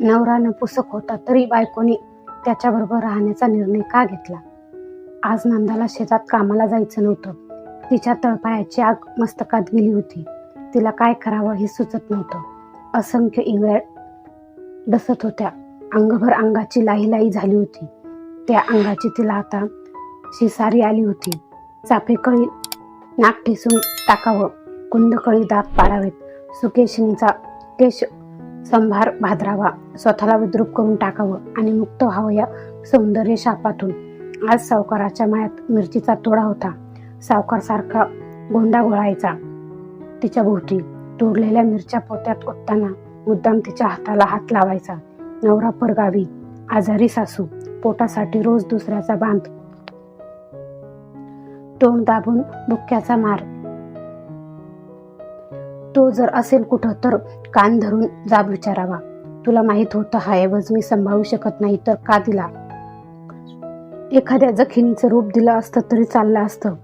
नवरा नपुसक होता तरी बायकोने त्याच्याबरोबर राहण्याचा निर्णय का घेतला? आज नंदाला शेतात कामाला जायचं नव्हतं. तिच्या तळपायाची आग मस्तकात गेली होती. तिला काय करावं हे सुचत नव्हतं. असंख्य इंगळ्या डसत होत्या. अंगभर अंगाची लाही लाही झाली होती. त्या अंगाची तिला आता शिसारी आली होती. चाफेकळी नाक ठेसून टाकावं. कुंदकळी दात पाडावेत. सुकेशिंचा केश संभार भादरावा. स्वतःला विद्रूप करून टाकावं आणि मुक्त व्हावं या सौंदर्य शापातून. आज सावकाराच्या मायात मिरचीचा तोडा होता. सावकार सारखा गोंडा घोळायचा तिच्या भोवती तोडलेल्या मिरच्या पोत्यात ओतताना मुद्दाम तिच्या हाताला हात लावायचा. नवरा परगावी आजारी सासू पोटासाठी रोज दुसऱ्याचा बांध. तोंड दाबून बुक्क्याचा मार. तो जर असेल कुठं तर कान धरून जाब विचारावा. तुला माहीत होतं हा ऐवज मी सांभाळू शकत नाही तर का दिला? एखाद्या जखिनीचं रूप दिलं असतं तरी चाललं असतं.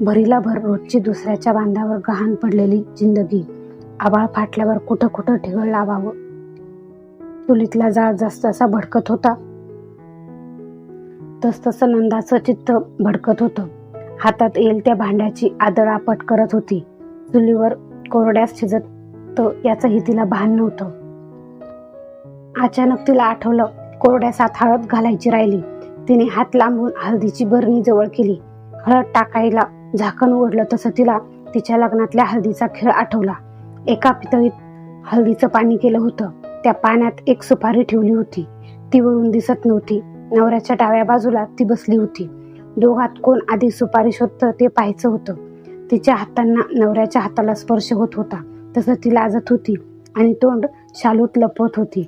भरीला भर रोजची दुसऱ्याच्या बांधावर गहाण पडलेली जिंदगी आबाळ फाटल्यावर कुठं कुठं ठिगळ लावावं? चुलीतला जाळ जास्त असा भडकत होता. तस तसं नंदाचं चित्त भडकत होतं. हातात येईल त्या भांड्याची आदळापट करत होती. चुलीवर कोरड्यास शिजत याचंही तिला भान नव्हतं. अचानक तिला आठवलं कोरड्या सात हळद घालायची राहिली. तिने हात लांबून हळदीची बरणी जवळ केली. हळद टाकायला झाकण उघडलं तसं तिला तिच्या लग्नातल्या हळदीचा खेळ आठवला. एका पितळीत हळदीचं पाणी केलं होतं. त्या पाण्यात एक सुपारी ठेवली होती. ती वरून दिसत नव्हती. नवऱ्याच्या डाव्या बाजूला ती बसली होती. दोघात कोण आधी सुपारी शोधतं ते पाहायचं होतं. तिच्या हातांना नवऱ्याच्या हाताला स्पर्श होत होता. तसं ती लाजत होती आणि तोंड शालूत लपवत होती.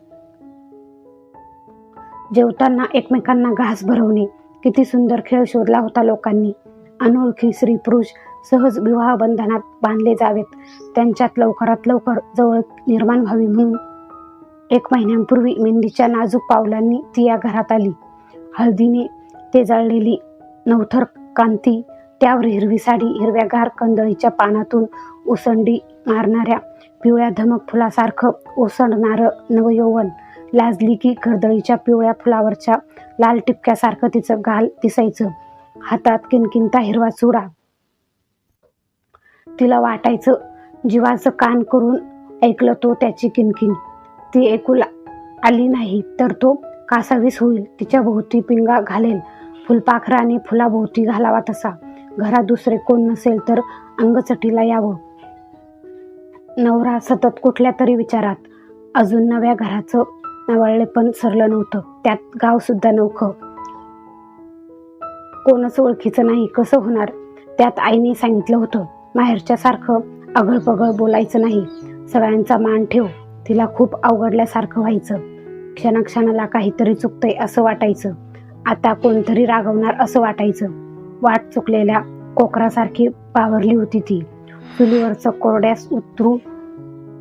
जेवताना एकमेकांना घास भरवणे किती सुंदर खेळ शोधला होता लोकांनी. अनोळखी स्त्री पुरुष सहज विवाह बंधनात बांधले जावेत. त्यांच्यात लवकरात लवकर जवळ निर्माण व्हावी म्हणून एक महिन्यांपूर्वी मेंदीच्या नाजूक पावलांनी ती या घरात आली. हळदीने ते जळलेली नवथर कांती त्यावर हिरवी साडी हिरव्यागार कंदळीच्या पानातून उसंडी मारणाऱ्या पिवळ्या धमक फुलासारखं ओसंडणारं नवयौवन लाजली की गर्दळीच्या पिवळ्या फुलावरच्या लाल टिपक्यासारखं तिचं गाल दिसायचं. हातात किनकिनता हिरवा चुडा. तिला वाटायचं जीवाचं कान करून ऐकलं तो त्याची किनकिन. ती ऐकू आली नाही तर तो कासावीस होईल. तिच्या भोवती पिंगा घालेल. फुलपाखराने फुलाभोवती घालावा तसा. घरात दुसरे कोण नसेल तर अंगचटीला यावं. नवरा सतत कुठल्या तरी विचारात. अजून नव्या घराचं नवळले पण सरलं नव्हतं. त्यात गाव सुद्धा नवखं. कोणच ओळखीचं नाही कसं होणार? त्यात आईने सांगितलं होतं माहेरच्या सारखं अगळपगळ बोलायचं नाही. सगळ्यांचा मान ठेव तिला खूप अवघडल्यासारखं व्हायचं. क्षणाक्षणाला काहीतरी चुकतंय असं वाटायचं. आता कोणतरी रागवणार असं वाटायचं. वाट चुकलेल्या कोकरासारखी पावरली होती ती. चुलीवरचं कोरड्यास उतरू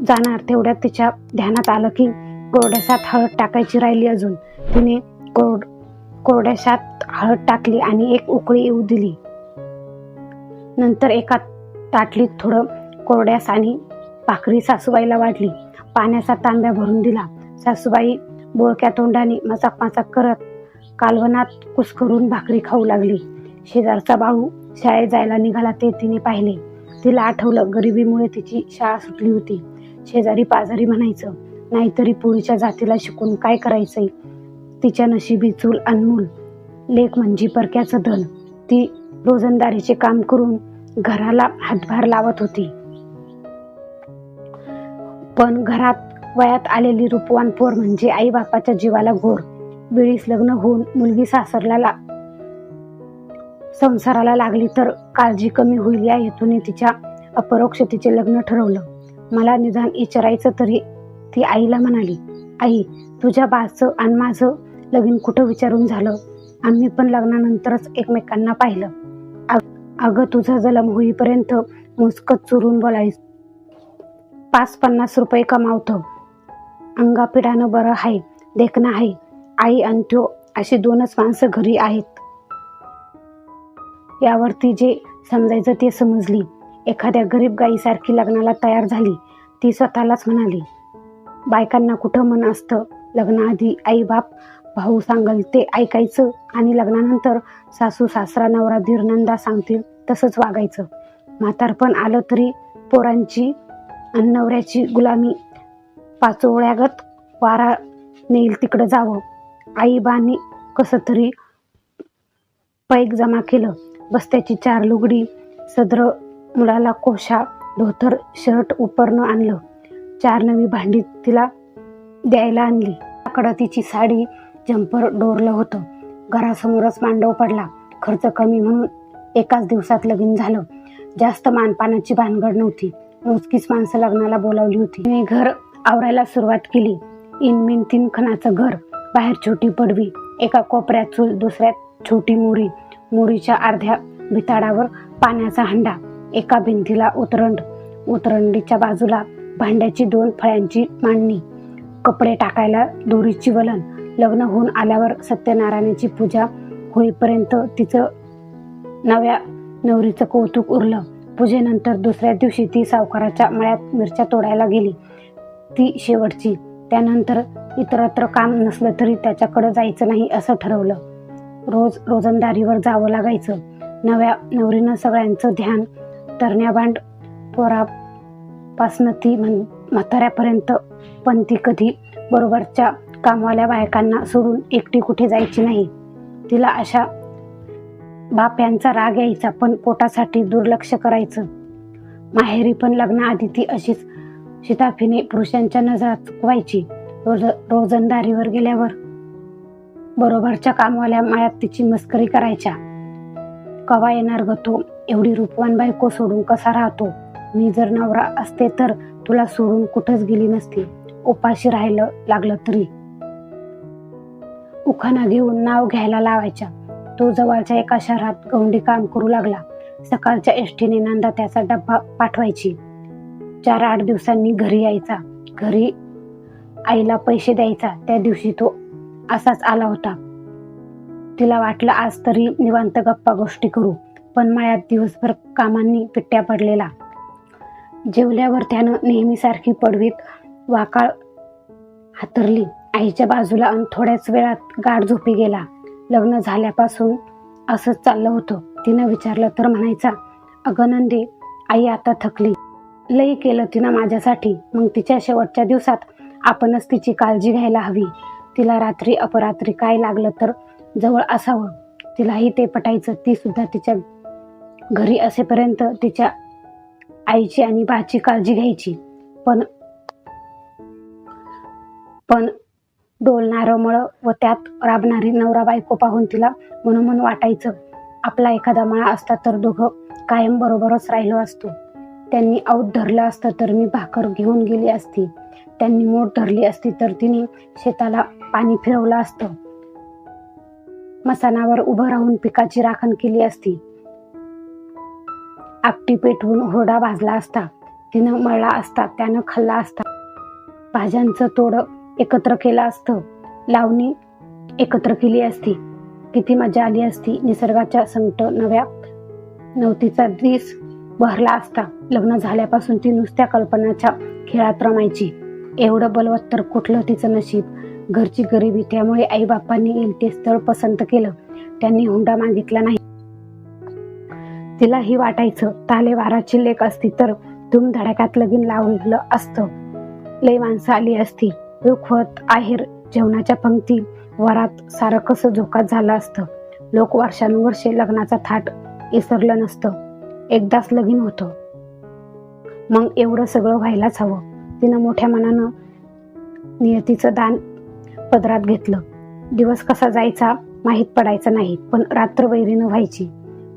जाणार तेवढ्यात तिच्या ध्यानात आलं की कोरड्यासात हळद टाकायची राहिली अजून. तिने कोरड कोरड्याशात हळद टाकली आणि एक उकळी येऊ दिली. नंतर एका ताटलीत थोडं कोरड्यास आणि भाकरी सासूबाईला वाढली. पाण्याचा तांब्या भरून दिला. सासूबाई बोळक्या तोंडाने मचाक मचाक करत कालवनात कुसकरून भाकरी खाऊ लागली. शेजारचा बाळू शाळेत जायला निघाला ते तिने पाहिले. तिला आठवलं गरिबीमुळे तिची शाळा सुटली होती. शेजारी पाजारी म्हणायचं नाहीतरी पुरीच्या जातीला शिकून काय करायचंय? तिच्या नशिबी चूल अनमोल. लेख म्हणजे परक्याचं धन. ती रोजंदारीचे काम करून घराला हातभार लावत होती. पण घरात वयात आलेली रूपवान पोर म्हणजे आई बापाच्या जीवाला घोर. वेळीस लग्न होऊन मुलगी सासरला संसाराला लागली तर काळजी कमी होईल या हेतूने तिच्या अपरोक्ष तिचे लग्न ठरवलं. मला निदान विचारायचं तरी ती आईला म्हणाली आई तुझ्या बाचं आणि माझं लगीन कुठं विचारून झालं? आम्ही पण लग्नानंतरच एकमेकांना पाहिलं. अगं तुझा जलम होईपर्यंत मुस्कत चुरून बोलायस. पाच पन्नास रुपये कमावतो. अंगापिढानं बरं आहे देखणं आहे. आई आणि तो अशी दोनच माणसं घरी आहेत. यावरती जे समजायचं ते समजली. एखाद्या गरीब गाईसारखी लग्नाला तयार झाली ती स्वतःलाच म्हणाली बायकांना कुठं मन असतं? लग्नाआधी आई बाप भाऊ सांगल ते ऐकायचं आणि लग्नानंतर सासू सासरा नवरा धीरनंदा सांगतील तसंच वागायचं. म्हातारपण आलं तरी पोरांची आणि नवऱ्याची गुलामी पाचोळ्यागत वारा नेईल तिकडं जावं. आई बानी कसं तरी पैक जमा केलं. बस्त्याची चार लुगडी सदर मुलाला कोशा धोतर शर्ट उपरणं आणलं. चार नवी भांडी तिला द्यायला आणली. आकडं तिची साडी जंपर डोरलं होतं. घरासमोरच मांडव पडला. खर्च कमी म्हणून एकाच दिवसात लगीन झालं. जास्त मानपानाची भानगड नव्हती. मोजकीच माणसं लग्नाला बोलावली होती. मी घर आवरायला सुरुवात केली. इनमिन तीन खणाचं घर बाहेर छोटी पडवी एका कोपऱ्यात चूल दुसऱ्यात छोटी मोरी मोरीच्या अर्ध्या भिताडावर पाण्याचा हंडा एका भिंतीला उतरंड उतरंडीच्या बाजूला भांड्याची दोन फळ्यांची मांडणी कपडे टाकायला दोरीची वलन लग्न होऊन आल्यावर सत्यनारायणाची पूजा होईपर्यंत तिचं नव्या नवरीचं कौतुक उरलं. पूजेनंतर दुसऱ्या दिवशी ती सावकाराच्या मळ्यात मिरच्या तोडायला गेली ती शेवटची. त्यानंतर इतरत्र काम नसलं तरी त्याच्याकडं जायचं नाही असं ठरवलं. रोज रोजंदारीवर जावं लागायचं. नव्या नवरीनं सगळ्यांचं ध्यान तरण्याभांड पोरापासनं ती म्हण म्हाताऱ्यापर्यंत पण ती कधी बरोबरच्या कामवाल्या बायकांना सोडून एकटी कुठे जायची नाही. तिला अशा बाप्यांचा राग यायचा पण पोटासाठी दुर्लक्ष करायचं. माहेरी पण लग्नाआधी ती अशीच शिताफीने पुरुषांच्या नजरात चुकवायची रोज रोजंदारीवर गेल्यावर बरोबरच्या कामवाल्या मायात तिची मस्करी करायच्या. कवा येणार ग तो? एवढी रूपवान बायको सोडून कसा राहतो? मी जर नवरा असते तर तुला सोडून कुठंच गेली नसती. उपाशी राहिलं लागलं तरी. उखाणा घेऊन नाव घ्यायला लावायच्या. तो जवळच्या एका शहरात गौंडी काम करू लागला. सकाळच्या एसटीने नंदा त्याचा डब्बा पाठवायची. चार आठ दिवसांनी घरी यायचा. घरी आईला पैसे द्यायचा. त्या दिवशी तो असाच आला होता. तिला वाटलं आज तरी निवांत गप्पा गोष्टी करू पण मायात दिवसभर कामांनी पिट्ट्या पडलेला. जेवल्यावर त्यानं नेहमीसारखी पडवीत वाकाळ हातरली. आईच्या बाजूला आणि थोड्याच वेळात गाढ झोपी गेला. लग्न झाल्यापासून असंच चाललं होतं. तिनं विचारलं तर म्हणायचा अगनंदे आई आता थकली. लई केलं तिनं माझ्यासाठी. मग तिच्या शेवटच्या दिवसात आपणच तिची काळजी घ्यायला हवी. तिला रात्री अपरात्री काय लागलं तर जवळ असावं. तिलाही ते पटायचं. ती सुद्धा तिच्या घरी असेपर्यंत तिच्या आईची आणि बाची काळजी घ्यायची. पण पण डोलणारं मळं व त्यात राबणारी नवरा बायको पाहून तिला मनोमन वाटायचं. आपला एखादा मळा असता तर दोघं कायम बरोबरच राहिलो असतो. त्यांनी औत धरलं असतं तर मी भाकर घेऊन गेली असती. त्यांनी मोठ धरली असती तर तिने शेताला पाणी फिरवलं असतं. मसानावर उभं राहून पिकाची राखण केली असती. आपटी पेटवून हुरडा भाजला असता. तिनं मळला असता त्यानं खाल्ला असता. भाज्यांचं तोड एकत्र केलं असतं. लावणी एकत्र केली असती. किती मजा आली असती. निसर्गाच्या संकट नव्या नवतीचा दिस बहरला असता. लग्न झाल्यापासून ती नुसत्या कल्पनाच्या खेळात रमायची. एवढं बलवत्तर कुठलं तिचं नशीब? घरची गरिबी त्यामुळे आई बापांनी येईल ते स्थळ पसंत केलं. त्यांनी हुंडा मागितला नाही. तिला ही वाटायचं ताले वाराची लेख असती तर धूमधडाक्यात लगीन लावलं असतं. लय माणसं आली असती. रुखवत आहेर जेवणाच्या पंक्ती वरात सारं कसं झोकात झालं असतं. लोक वर्षानुवर्षे लग्नाचा थाट इसरलं नसतं. एकदाच लगीन होतं. मग एवढं सगळं व्हायलाच हवं. तिनं मोठ्या मनानं नियतीचं दान पदरात घेतलं. दिवस कसा जायचा माहीत पडायचा नाही पण रात्र वैरीनं व्हायची.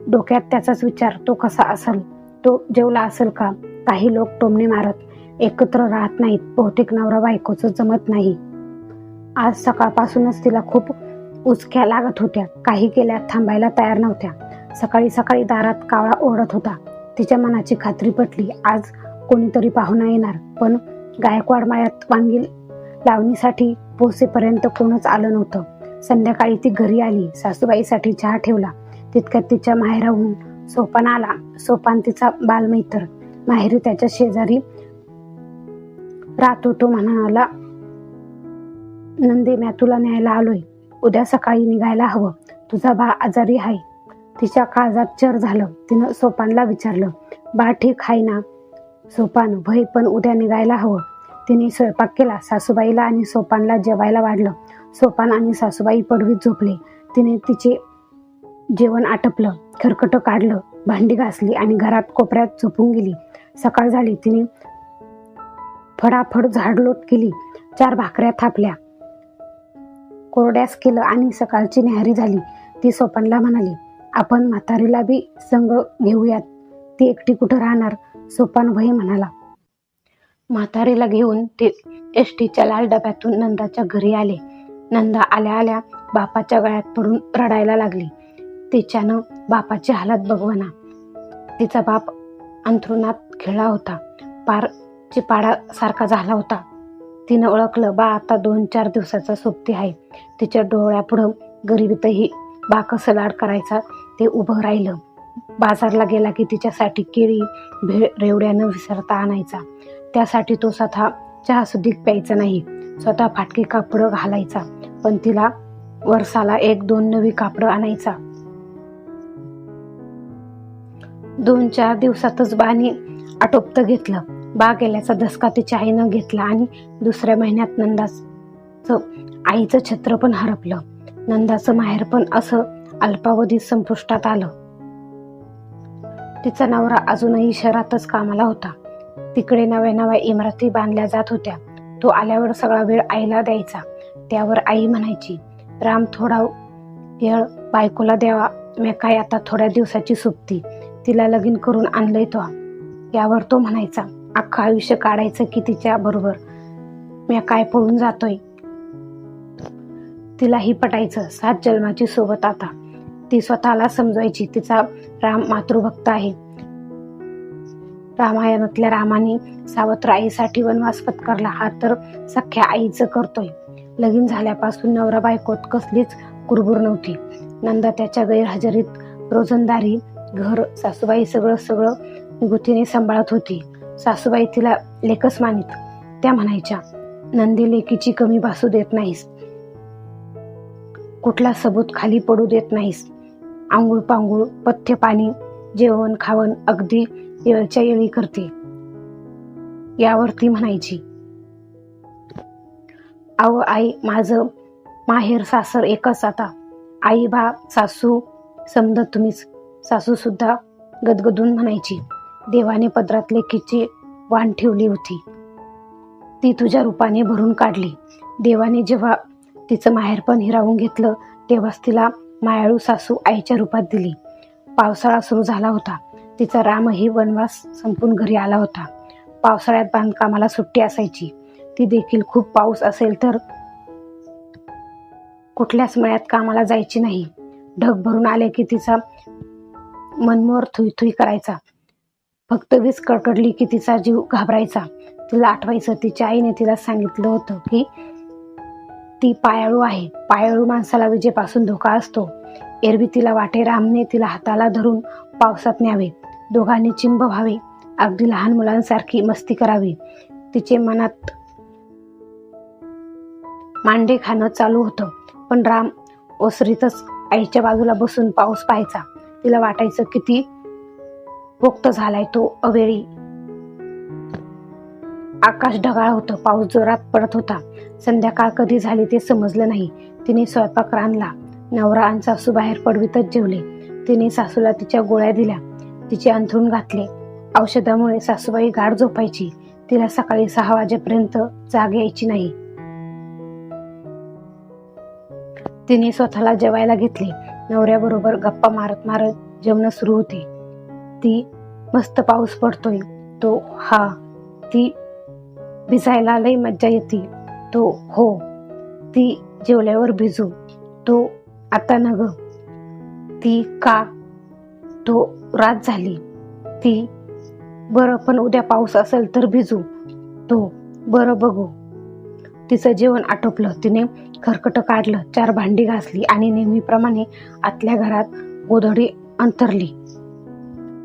डोक्यात त्याचाच विचार तो कसा असेल तो जेवला असेल का? काही लोक टोमणे मारत एकत्र राहत नाहीत बहुतेक नवरा बायकोचं जमत नाही. आज सकाळपासूनच तिला खूप उचक्या लागत होत्या. काही केल्या थांबायला तयार नव्हत्या. सकाळी सकाळी दारात कावळा ओढत होता. तिच्या मनाची खात्री पटली आज कोणीतरी पाहुणा येणार. पण गायकवाड मायात वांगी लावणीसाठी पोहोचेपर्यंत कोणच आलं नव्हतं. संध्याकाळी ती घरी आली सासूबाईसाठी चहा ठेवला. तितक्यात तिच्या माहेराहून सोपान आला. सोपान तिचा बालमैत्र. माहेरी त्याच्या शेजारी राहतो तो म्हणाला नंदे म्या तुला न्यायला आलोय. उद्या सकाळी निघायला हवं. तुझा बा आजारी आहे. तिच्या काळजात चर झालं. तिनं सोपानला विचारलं बा ठीक आहे ना? सोपान भय पण उद्या निघायला हवं. तिने स्वयंपाक केला. सासूबाईला आणि सोपानला जेवायला वाढलं. सोपान आणि सासूबाई पडवीत झोपले. तिने तिचे जेवण आटपलं खरकटं काढलं भांडी घासली आणि घरात कोपऱ्यात झोपून गेली. सकाळ झाली. तिने फडाफड झाडलोट केली. चार भाकऱ्या थापल्या. कोरड्यास केलं आणि सकाळची न्याहारी झाली. ती सोपानला म्हणाली आपण म्हातारीला बी संग घेऊयात. ती एकटी कुठं राहणार? सोपान भय म्हणाला म्हातारीला घेऊन ते एस टीच्या लाल डब्यातून नंदाच्या घरी आले. नंदा आल्या आल्या बापाच्या गळ्यात पडून रडायला लागली. तिच्यानं बापाची हालत बघवना. तिचा बाप अंथरुणात खेळला होता. पार चिपाडा सारखा झाला होता. तिनं ओळखलं बा आता दोन चार दिवसाचा सोबती आहे. तिच्या डोळ्यापुढं गरिबीतही बा कसं लाड करायचा ते उभं राहिलं. बाजारला गेला की तिच्यासाठी केळी भेळ रेवड्यानं विसरता आणायचा. त्यासाठी तो स्वतः चहा सुद्धा प्यायचा नाही. स्वतः फाटकी कापडं घालायचा पण तिला वर्षाला एक दोन नवी कापडं आणायचा. दोन चार दिवसातच बाने आटोपत घेतलं. बा गेल्याचा धसका तिच्या आईनं घेतला आणि दुसऱ्या महिन्यात नंदाचं आईचं छत्र पण हरपलं. नंदाचं माहेर पण असं अल्पावधीत संपुष्टात आलं. तिचा नवरा अजूनही शहरातच कामाला होता. तिकडे नव्या नव्या इमारती बांधल्या जात होत्या. तो आल्यावर सगळा वेळ आईला द्यायचा. त्यावर आई म्हणायची राम थोडा वेळ बायकोला द्यावा. मी काय आता थोड्या दिवसाची सुप्ती तिला लगीन करून आणलंय तो. यावर तो म्हणायचा अख्खं आयुष्य काढायचं की तिच्या बरोबर? मी काय पळून जातोय? तिलाही पटायचं सात जन्माची सोबत आता. ती स्वतःला समजवायची तिचा राम मातृभक्त आहे. रामायणातल्या रामाने सावत्र आईसाठी वनवास पत्करला. हा तर सख्या आईचं करतोय. लगीन झाल्यापासून नवरा बायकोत कसलीच कुरबुर नव्हती. नंदा त्याच्या गैरहजेरीत रोजंदारी घर सासूबाई सगळं सगळं निगुतीने सांभाळत होती. सासूबाई तिला लेकच मानित. त्या म्हणायच्या नंदी लेकीची कमी भासू देत नाहीस. कुठला सबूत खाली पडू देत नाहीस. आंघोळ पांघोळ पथ्य पाणी जेवण खावण अगदी येळच्या येळी करते. यावर ती म्हणायची अहो आई माझं माहेर सासर एकच आता. आई बा सासू समजा तुम्हीच. सासू सुद्धा गदगदून म्हणायची. देवाने पदरात लेखीची वाण ठेवली होती. ती तुझ्या रूपाने भरून काढली. देवाने जेव्हा तिचं माहेरपण हिरावून घेतलं तेव्हाच तिला मायाळू सासू आईच्या रूपात दिली. पावसाळा सुरू झाला होता. तिचा रामही वनवास संपून घरी आला होता. पावसाळ्यात बांधकामाला सुट्टी असायची. ती देखील खूप पाऊस असेल तर कुठल्याच मळ्यात कामाला जायची नाही. ढग भरून आले की तिचा मनमोर थुई थुई करायचा. फक्त वीज कडकडली की तिचा जीव घाबरायचा. तिला आठवायचं तिच्या आईने तिला सांगितलं होतं की ती पायाळू आहे. पायाळू माणसाला विजेपासून धोका असतो. एरवी तिला वाटे रामने तिला हाताला धरून पावसात न्यावे. दोघांनी चिंब व्हावे. अगदी लहान मुलांसारखी मस्ती करावी. तिचे मनात मांडे खाणं चालू होतं. पण राम ओसरीतच आईच्या बाजूला बसून पाऊस पाहायचा. तिला वाटायचं किती पोक्त झालाय तो अवेळी. आकाश ढगाळ होतं. पाऊस जोरात पडत होता. संध्याकाळ कधी झाली ते समजलं नाही. तिने स्वयंपाक रांधला. नवरा आणि सासू बाहेर पडवीतच जेवले. तिने सासूला तिच्या गोळ्या दिल्या. तिचे अंथरूण घातले. औषधामुळे सासूबाई गाढ झोपायची. तिला सकाळी सहा वाजेपर्यंत जाग यायची नाही. तिने स्वतःला जेवायला घेतले. नवऱ्याबरोबर गप्पा मारत मारत जेवण सुरू होते. ती मस्त पाऊस पडतोय. तो हा ती भिजायला लई मज्जा येते. तो हो ती जेवल्यावर भिजू. तो आता न ग ती का? तो रात झाली. ती बरं पण उद्या पाऊस असेल तर भिजू. तो बरं बघू. तिचं जेवण आटोपलं. तिने खरकट काढलं चार भांडी घासली आणि नेहमीप्रमाणे आतल्या घरात गोधडी अंतरली.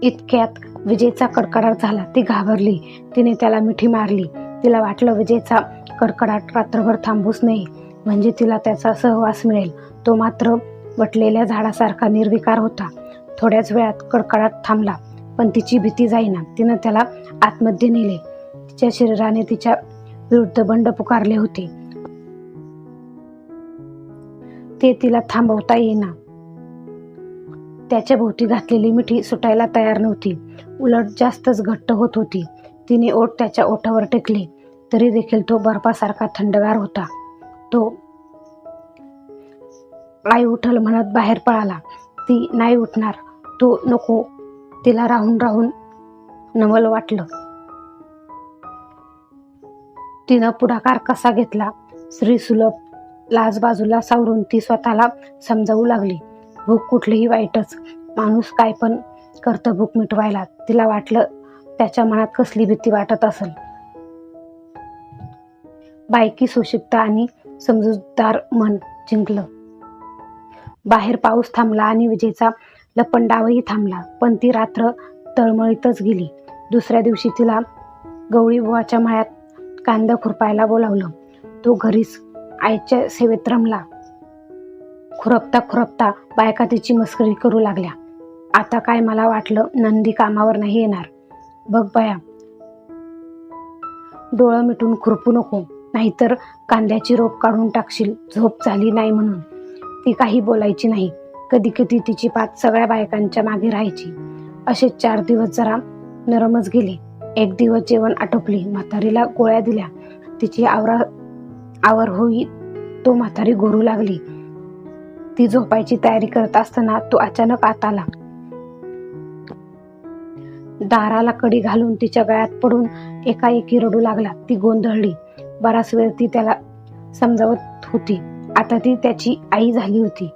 इतक्यात विजेचा कडकडाट झाला. ती घाबरली. तिने त्याला मिठी मारली. तिला वाटलं विजेचा कडकडाट रात्रभर थांबूच नये. म्हणजे तिला त्याचा सहवास मिळेल. तो मात्र वटलेल्या झाडासारखा निर्विकार होता. थोड्याच वेळात कडकडाट थांबला पण तिची भीती जाईना. तिनं त्याला आतमध्ये नेले. तिच्या शरीराने तिच्या विरुद्ध बंड पुकारले होते. ते तिला थांबवता येईना. त्याच्या भोवती घातलेली मिठी सुटायला तयार नव्हती. उलट जास्तच घट्ट होत होती. तिने ओठ त्याच्या ओठावर टेकले. तरी देखील तो बर्फासारखा थंडगार होता. तो आई उठल म्हणत बाहेर पळाला. ती नाही उठणार. तो नको तिला राहून राहून नवल वाटलं. तिनं पुढाकार कसा घेतला? श्री सुलभ लाज बाजूला सावरून ती स्वतःला समजावू लागली. भूक कुठलीही वाईटच. माणूस काय पण करतं भूक मिटवायला. तिला वाटलं त्याच्या मनात कसली भीती वाटत असेल. बायकी सुशिकता आणि समजूतदार मन जिंकलं. बाहेर पाऊस थांबला आणि विजेचा लपंडावही थांबला. पण ती रात्र तळमळीतच गेली. दुसऱ्या दिवशी तिला गवळीबुवाच्या मळ्यात कांदा खुरपायला बोलावलं. तो घरीच आईच्या सेवेत रमला. खुरपता खुरपता बायका तिची मस्करी करू लागल्या. आता काय मला वाटलं नंदी कामावर नाही येणार. बघ बया डोळं मिटून खुरपू नको. नाहीतर कांद्याची रोप काढून टाकशील. झोप झाली नाही म्हणून. ती काही बोलायची नाही. कधी कधी तिची पात सगळ्या बायकांच्या मागे राहायची. असे चार दिवस जरा नरमच गेले. एक दिवस जेवण आटोपले म्हातारीला गोळ्या दिल्या. तिची आवरा आवर होई तो म्हातारी गोरू लागली. ती झोपायची तयारी करत असताना तो अचानक आत आला. दाराला कडी घालून तिच्या गळ्यात पडून एकाएकी रडू लागला. ती गोंधळली. बराच वेळ ती त्याला समजावत होती. आता ती त्याची आई झाली होती.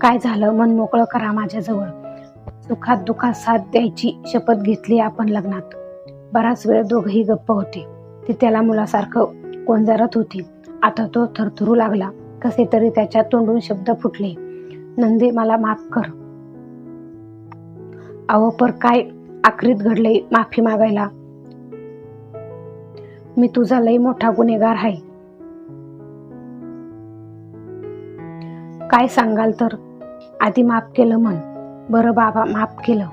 काय झालं? मन मोकळं करा माझ्याजवळ. सुखात दुखात साथ द्यायची शपथ घेतली आपण लग्नात. बराच वेळ दोघही गप्प होते. ती त्याला मुलासारखं कोंजारत होती. आता तो थरथरू लागला. कसे तरी त्याच्या तोंडून शब्द फुटले. नंदे मला माफ कर. अहो पर काय आखरीत घडले माफी मागायला? मी तुझा लई मोठा गुन्हेगार आहे. काय सांगाल तर? आधी माफ केलं म्हण. बरं बाबा माफ केलं.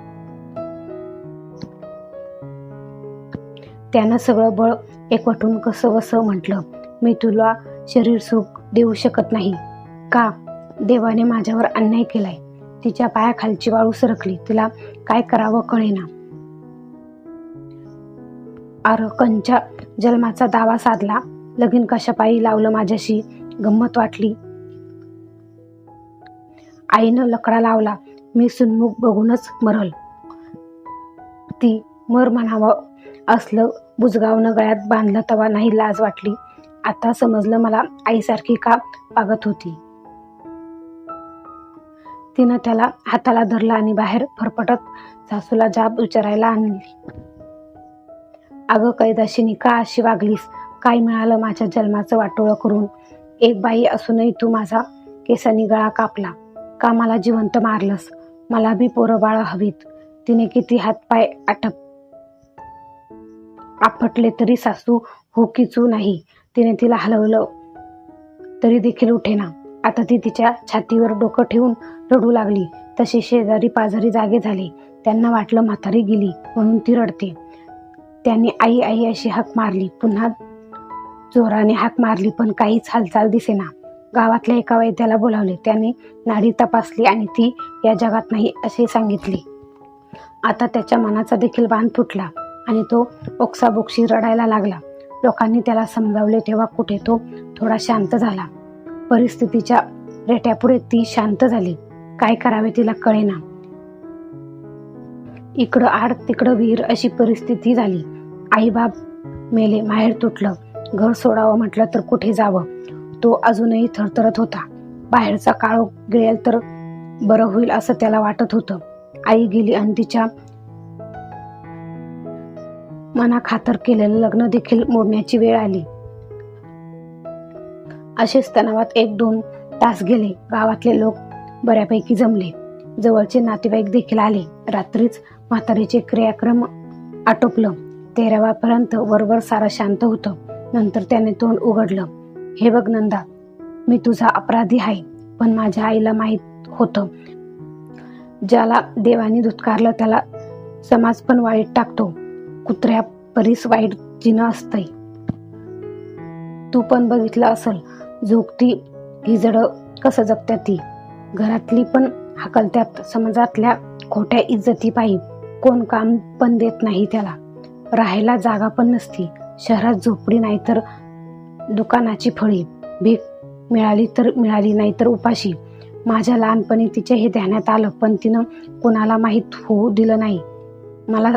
त्यानं सगळं बळ एकवटून कसं वसं म्हटलं. मी तुला शरीर सुख देऊ शकत नाही. का? देवाने माझ्यावर अन्याय केलाय. तिच्या पायाखालची वाळू सरकली. तिला काय करावं कळेना. आरकनच्या जन्माचा दावा साधला. लगीन कशापायी लावलं माझ्याशी? गंमत वाटली. आईनं लकडा लावला. मी सुनमुख बघूनच मरल. ती मर म्हणावं असलं बुजगावनं गळ्यात बांधलं तवा नाही लाज वाटली. आता समजलं मला आईसारखी का पागत होती. तिनं त्याला हाताला धरला आणि बाहेर फरफटत सासूला जाब विचारायला आणली. अगं कैदाशिनी का अशी वागलीस? काय मिळालं माझ्या जन्माचं वाटोळं करून? एक बाई असूनही तू माझा केसानी गळा कापला. का मला जिवंत मारलंस? मला बी पोरं बाळं हवीत. तिने किती हातपाय आटप आपटले तरी सासू हो किचू नाही. तिने तिला हलवलं तरी देखील उठेना. आता ती तिच्या छातीवर डोकं ठेवून रडू लागली. तशी शेजारी पाजारी जागे झाले. त्यांना वाटलं म्हातारी गेली म्हणून ती रडते. त्यांनी आई आई अशी हाक मारली. पुन्हा जोराने हाक मारली पण काहीच हालचाल दिसेना. गावातल्या एका वैद्याला बोलावले. त्याने नाडी तपासली आणि ती या जगात नाही असे सांगितले. आता त्याच्या मनाचा देखील बांध फुटला आणि तो ओक्साबोक्शी रडायला लागला. लोकांनी त्याला समजावले तेव्हा कुठे तो थोडा शांत झाला. परिस्थितीच्या रेट्यापुढे ती शांत झाली. काय करावे तिला कळेना. इकडं आड तिकडं विहीर अशी परिस्थिती झाली. आईबाप मेले माहेर तुटलं. घर सोडावं म्हटलं तर कुठे जावं? तो अजूनही थरथरत होता. बाहेरचा काळ गिळेल तर बरं होईल असं त्याला वाटत होतं. आई गेली आणि तिच्या मनाखातर केलेलं लग्न देखील मोडण्याची वेळ आली. असेच तणावात एक दोन तास गेले. गावातले लोक बऱ्यापैकी जमले. जवळचे नातेवाईक देखील आले. रात्रीच म्हातारीचे क्रियाक्रम आटोपलं. तेराव्यापर्यंत वरवर सारं शांत होतं. नंतर त्याने तोंड उघडलं. हे बघ नंदा मी तुझा अपराधी आहे पण माझ्या आईला माहीत होतं. ज्याला देवाने धुतकारलं त्याला समाज पण वाईट टाकतो. कुत्र्या परीस वाईट जिनं असतंय. तू पण बघितलं असल झोकती ही जड कसं जगत्या ती? घरातली पण हाकलत्यात समाजातल्या खोट्या इज्जती पायी. कोण काम पण देत नाही त्याला. राहायला जागा पण नसती. शहरात झोपडी नाही तर दुकानाची फळी भीक मिळाली तर मिळाली नाही तर उपाशी. माझ्या लहानपणी तिचे हे ध्यानात आलं पण तिनं कोणाला माहीत होऊ दिलं नाही. मला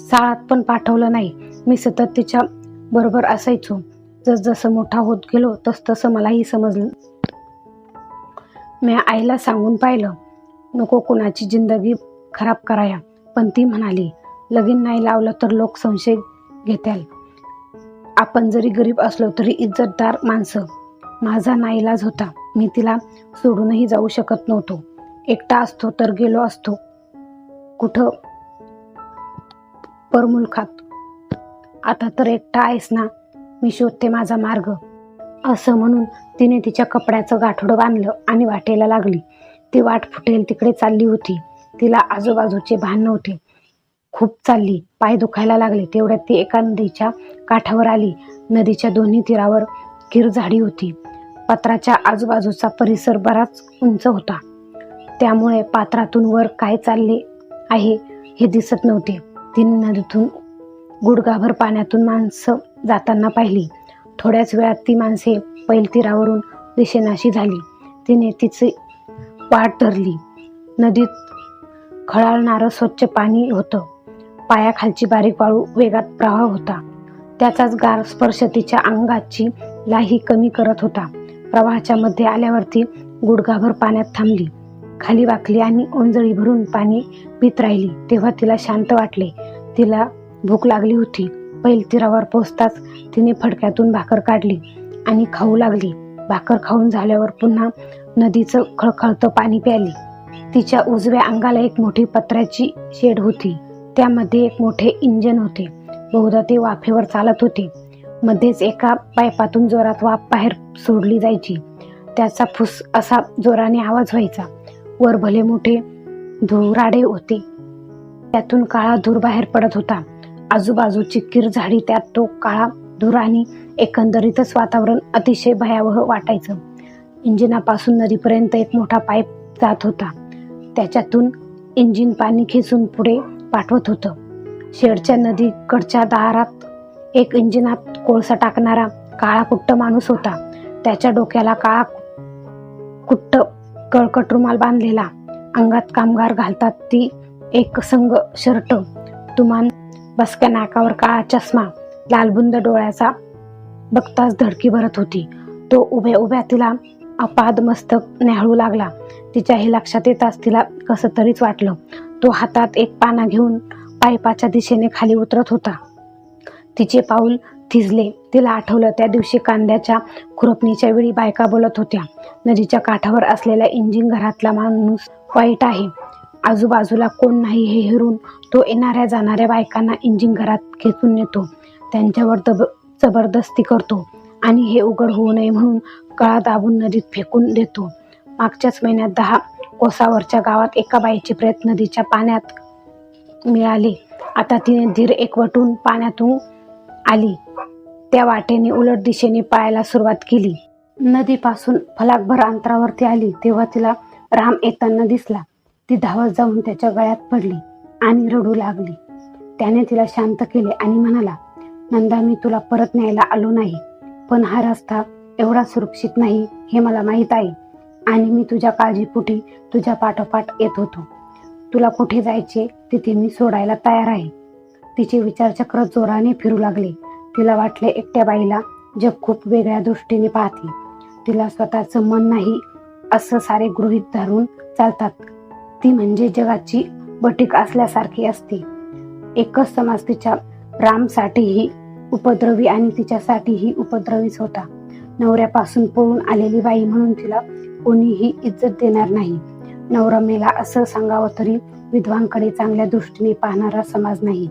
शाळात पण पाठवलं नाही. मी सतत तिच्या बरोबर असायचो. जसजसं मोठा होत गेलो तस तसं मलाही समजलं. मी आईला सांगून पाहिलं नको कुणाची जिंदगी खराब कराया. पण ती म्हणाली लगीन नाही लावलं तर लोक संशय घेत्याल. आपण जरी गरीब असलो तरी इज्जतदार माणसं. माझा नाईलाज होता. मी तिला सोडूनही जाऊ शकत नव्हतो. एकटा असतो तर गेलो असतो. कुठं? परमुलखात. आता तर एकटा आहेस ना? मी शोधते माझा मार्ग. असं म्हणून तिने तिच्या कपड्याचं गाठोडं बांधलं आणि वाटेला लागली. ती वाट फुटेल तिकडे चालली होती. तिला आजूबाजूचे भान नव्हते खूप चालली. पाय दुखायला लागले. तेवढ्यात ती एका नदीच्या काठावर आली. नदीच्या दोन्ही तीरावर किर झाडी होती. पत्राच्या आजूबाजूचा परिसर बराच उंच होता. त्यामुळे पात्रातून वर काय चालले आहे हे दिसत नव्हते. तिने नदीतून गुडगाभर पाण्यातून माणसं जाताना पाहिली. थोड्याच वेळात ती माणसे पैल तीरावरून दिशेनाशी झाली. तिने तिची वाट धरली. नदीत खळाळणारं स्वच्छ पाणी होतं. पायाखालची बारीक वाळू वेगात प्रवाह होता. त्याचाच गार स्पर्श तिच्या अंगाची लाही कमी करत होता. प्रवाहाच्या मध्ये आल्यावरती गुडघाभर पाण्यात थांबली. खाली वाकली आणि ओंजळी भरून पाणी पित राहिली. तेव्हा तिला शांत वाटले. तिला भूक लागली होती. पैल तीरावर पोचताच तिने फडक्यातून भाकर काढली आणि खाऊ लागली. भाकर खाऊन झाल्यावर पुन्हा नदीचं खळखळतं पाणी प्याली तिच्या उजव्या अंगाला एक मोठी पत्र्याची शेड होती. त्यामध्ये एक मोठे इंजन होते. बहुधा ते वाफेवर चालत होते. मध्येच एका पायपातून जोरात वाफ बाहेर सोडली जायची. त्याचा फुस असा जोराने आवाज व्हायचा. वर भले मोठे धुराडे होते. त्यातून काळा धूर बाहेर पडत होता. आजूबाजूची किर झाडी त्यात तो काळा धूर आणि एकंदरीतच वातावरण अतिशय भयावह वाटायचं. इंजिनापासून नदीपर्यंत एक मोठा पाईप जात होता. त्याच्यातून इंजिन पाणी खेचून पुढे पाठवत होतं. शेडच्या नदीकडच्या दारात एक इंजिनात कोळसा टाकणारा काळा कुट्ट माणूस होता. त्याच्या डोक्याला काळा कुट्ट कळकट रुमाल बांधलेला. अंगात कामगार घालतात ती एक संग शर्ट तुमान बसक्या नाकावर काळा चष्मा लालबुंद डोळ्याचा बघताच धडकी भरत होती. तो उभ्या उभ्या तिला अपाद मस्तक न्याहाळू लागला. तिच्या हे लक्षात येताच तिला कसं तरीच वाटलं. तो हातात एक पाना घेऊन पायपाच्या दिशेने खाली उतरत होता. तिचे पाऊल थिजले. तिला आठवलं त्या दिवशी कांद्याच्या खुरपणीच्या वेळी बायका बोलत होत्या. नदीच्या काठावर असलेल्या इंजिन घरातला माणूस वाईट आहे. आजूबाजूला कोण नाही हे हेरून तो येणाऱ्या जाणाऱ्या बायकांना इंजिन घरात खेचून नेतो. त्यांच्यावर दब जबरदस्ती करतो. आणि हे उघड होऊ नये म्हणून कळा दाबून नदीत फेकून देतो. मागच्याच महिन्यात दहा कोसावरच्या गावात एका बाईचे प्रयत्न नदीच्या पाण्यात मिळाले. आता तिने धीर एकवटून पाण्यातून आली. त्या वाटेने उलट दिशेने पळायला सुरुवात केली. नदीपासून फलाकभर अंतरावरती आली तेव्हा तिला राम येताना दिसला. ती धावत जाऊन त्याच्या गळ्यात पडली आणि रडू लागली. त्याने तिला शांत केले आणि म्हणाला नंदा मी तुला परत न्यायला आलो नाही पण हा रस्ता एवढा सुरक्षित नाही हे मला माहीत आहे. आणि मी तुझ्या काळजीपुटी तुझ्या पाठोपाठ येत होतो. तुला कुठे जायचे तिथे मी सोडायला तयार आहे. तिचे विचारचक्र जोराने फिरू लागले. तिला वाटले एकट्या बाईला जग खूप वेगळ्या दृष्टीने पाहते. तिला स्वतःचं मन नाही असं सारे गृहीत धरून चालतात. ती म्हणजे जगाची बटीक असल्यासारखी असते. एकच समाज तिच्या रामसाठीही उपद्रवी आणि तिच्यासाठीही उपद्रवीच होता. नवऱ्यापासून पळून आलेली बाई म्हणून तिला कोणीही इज्जत देणार नाही. नवरमेला असं सांगावं तरी विधवांकडे चांगल्या दृष्टीने पाहणारा समाज नाही.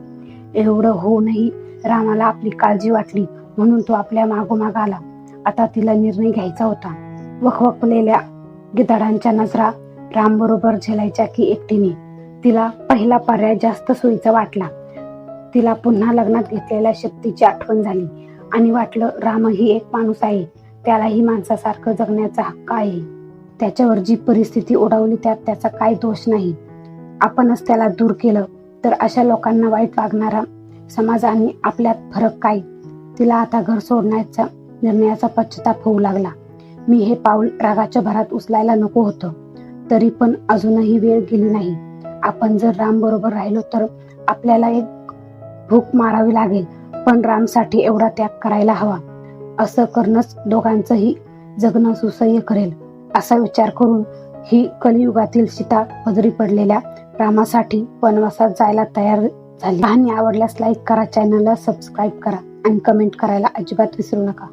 एवढं होऊनही रामाला आपली काळजी वाटली म्हणून तो आपल्या मागोमाग आला. आता तिला निर्णय घ्यायचा होता. वखवकलेल्या गिधाडांच्या नजरा राम बरोबर झेलायच्या की एकटीने. तिला पहिला पर्याय जास्त सोयीचा वाटला. तिला पुन्हा लग्नात घेतलेल्या शक्तीची आठवण झाली. आणि वाटलं रामही एक माणूस आहे. त्यालाही माणसासारखं जगण्याचा हक्क आहे. त्याच्यावर जी परिस्थिती ओढावली त्यात त्याचा काय दोष नाही. आपणच त्याला दूर केलं तर अशा लोकांना वाईट वागणारा समाज आणि आपल्यात फरक काय? तिला आता घर सोडण्याचा निर्णयाचा पश्चाताप होऊ लागला. मी हे पाऊल रागाच्या भरात उचलायला नको होतं. तरी पण अजूनही वेळ गेली नाही. आपण जर राम बरोबर राहिलो तर आपल्याला एक भूक मारावी लागेल पण रामसाठी एवढा त्याग करायला हवा. असं करणंच दोघांचंही जगणं सुसह्य करेल. असा विचार करून ही कलियुगातील सीता पदरी पडलेल्या रामासाठी वनवासात जायला तयार झाली. कहाणी आवडल्यास लाईक करा चॅनलला सबस्क्राईब करा आणि कमेंट करायला अजिबात विसरू नका.